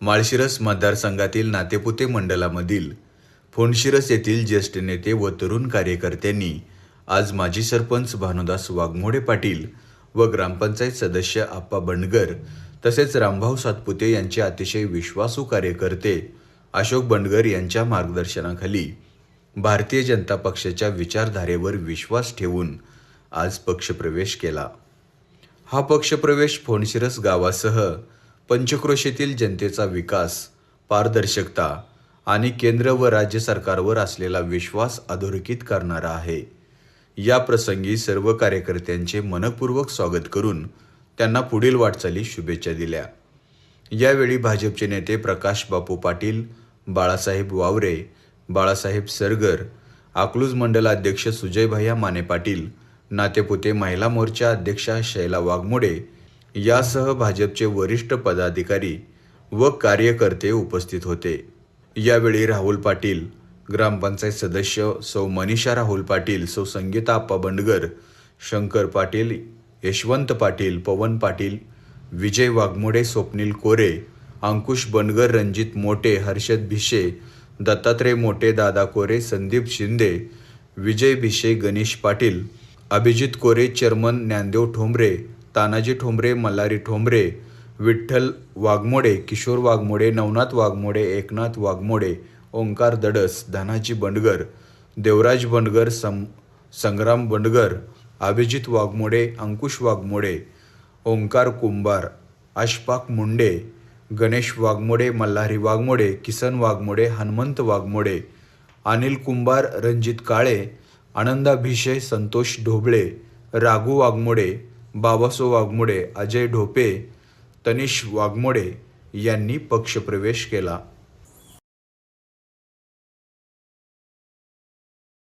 माळशिरस मतदारसंघातील नातेपुते मंडलामधील फोंडशिरस येथील ज्येष्ठ नेते व तरुण कार्यकर्त्यांनी आज माजी सरपंच भानुदास वाघमोडे पाटील व ग्रामपंचायत सदस्य आप्पा बंडगर तसेच रामभाऊ सातपुते यांचे अतिशय विश्वासू कार्यकर्ते अशोक बंडगर यांच्या मार्गदर्शनाखाली भारतीय जनता पक्षाच्या विचारधारेवर विश्वास ठेवून आज पक्षप्रवेश केला. हा पक्षप्रवेश फोंडशिरस गावासह पंचक्रोशीतील जनतेचा विकास पारदर्शकता आणि केंद्र व राज्य सरकारवर असलेला विश्वास अधोरेखित करणारा आहे. या प्रसंगी सर्व कार्यकर्त्यांचे मनपूर्वक स्वागत करून त्यांना पुढील वाटचाली शुभेच्छा दिल्या. यावेळी भाजपचे नेते प्रकाश बापू पाटील बाळासाहेब वावरे बाळासाहेब सरगर अकलूज मंडलाध्यक्ष सुजयभैया माने पाटील नातेपुते महिला मोर्चा अध्यक्षा शैला वाघमोडे यासह भाजपचे वरिष्ठ पदाधिकारी व कार्यकर्ते उपस्थित होते. यावेळी राहुल पाटील ग्रामपंचायत सदस्य सौ मनीषा राहुल पाटील सौ संगीता आप्पा बंडगर शंकर पाटील यशवंत पाटील पवन पाटील विजय वाघमोडे स्वप्नील कोरे अंकुश बंडगर रणजित मोटे हर्षद भिशे दत्तात्रय मोटे दादा कोरे संदीप शिंदे विजय भिशे गणेश पाटील अभिजित कोरे चर्मन ज्ञानदेव ठोंबरे तानाजी ठोंबरे मल्हारी ठोंबरे विठ्ठल वाघमोडे किशोर वाघमोडे नवनाथ वाघमोडे एकनाथ वाघमोडे ओंकार दडस धनाजी बंडगर देवराज बंडगर सं संग्राम बंडगर अभिजित वाघमोडे अंकुश वाघमोडे ओंकार कुंभार अशफाक मुंडे गणेश वाघमोडे मल्हारी वाघमोडे किसन वाघमोडे हनुमंत वाघमोडे अनिल कुंभार रणजित काळे आनंदाभिषेक संतोष ढोबळे राघू वाघमोडे बाबासो वाघमोडे अजय ढोपे तनिष वाघमोडे यांनी पक्षप्रवेश केला.